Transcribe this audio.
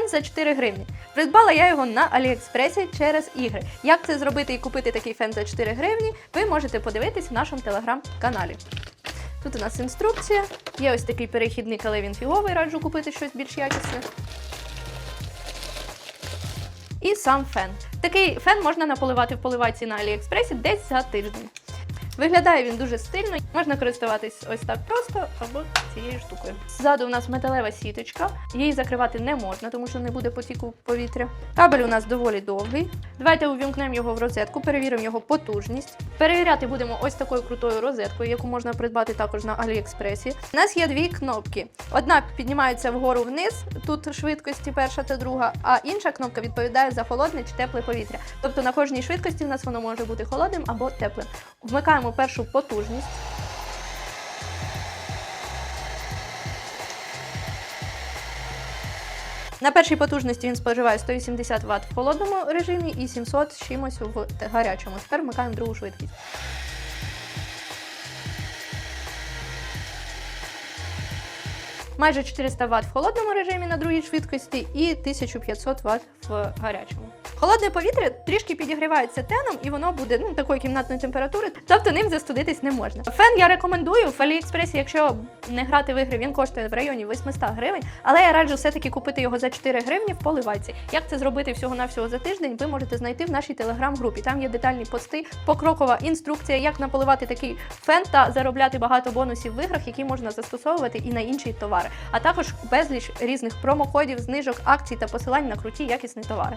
Фен за 4 гривні. Придбала я його на Аліекспресі через ігри. Як це зробити і купити такий фен за 4 гривні, ви можете подивитись в нашому телеграм-каналі. Тут у нас інструкція. Є ось такий перехідник, але він фіговий, раджу купити щось більш якісне. І сам фен. Такий фен можна наполивати в поливайці на Аліекспресі десь за тиждень. Виглядає він дуже стильно, можна користуватись ось так просто або цією штукою. Ззаду у нас металева сіточка, її закривати не можна, тому що не буде потіку повітря. Кабель у нас доволі довгий. Давайте увімкнемо його в розетку, перевіримо його потужність. Перевіряти будемо ось такою крутою розеткою, яку можна придбати також на Аліекспресі. У нас є дві кнопки. Одна піднімається вгору вниз, тут швидкості перша та друга, а інша кнопка відповідає за холодне чи тепле повітря. Тобто на кожній швидкості в нас воно може бути холодним або теплим. Вмикаємо першу потужність. На першій потужності він споживає 180 Вт в холодному режимі і 700 з чимось в гарячому. Тепер вмикаємо другу швидкість. Майже 400 Вт в холодному режимі на другій швидкості і 1500 Вт в гарячому. Холодне повітря трішки підігрівається теном, і воно буде ну, такої кімнатної температури, тобто ним застудитись не можна. Фен я рекомендую в Аліекспресі, якщо не грати в ігри, він коштує в районі 800 гривень, але я раджу все-таки купити його за 4 гривні в поливайці. Як це зробити всього-навсього за тиждень, ви можете знайти в нашій телеграм-групі. Там є детальні пости, покрокова інструкція, як наполивати такий фен та заробляти багато бонусів в іграх, які можна застосовувати і на інші товари, а також безліч різних промокодів, знижок, акцій та посилань на круті якісні товари.